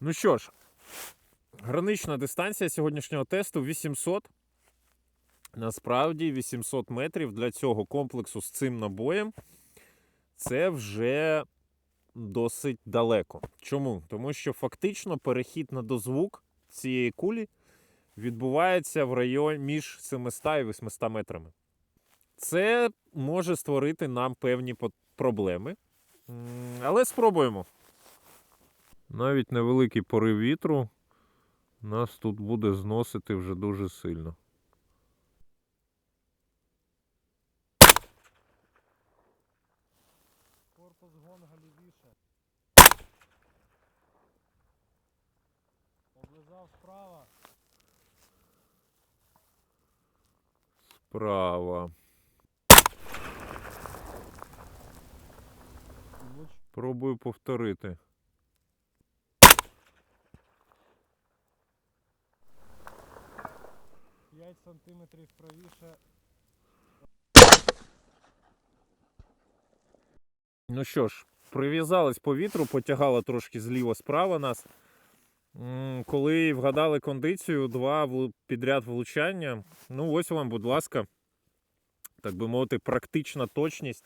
Ну що ж, гранична дистанція сьогоднішнього тесту 800. Насправді 800 метрів для цього комплексу з цим набоєм це вже досить далеко. Чому? Тому що фактично перехід на дозвук цієї кулі відбувається в районі між 700 і 800 метрами. Це може створити нам певні проблеми. Але спробуємо. Навіть невеликий порив вітру нас тут буде зносити вже дуже сильно. Корпус гонга лівіше. Облизав справа. Справа. Пробую повторити. Сантиметрів правіше. Ну що ж, прив'язались по вітру, потягало трошки зліва-справа нас. Коли вгадали кондицію, два підряд влучання. Ну, ось вам, будь ласка, так би мовити, практична точність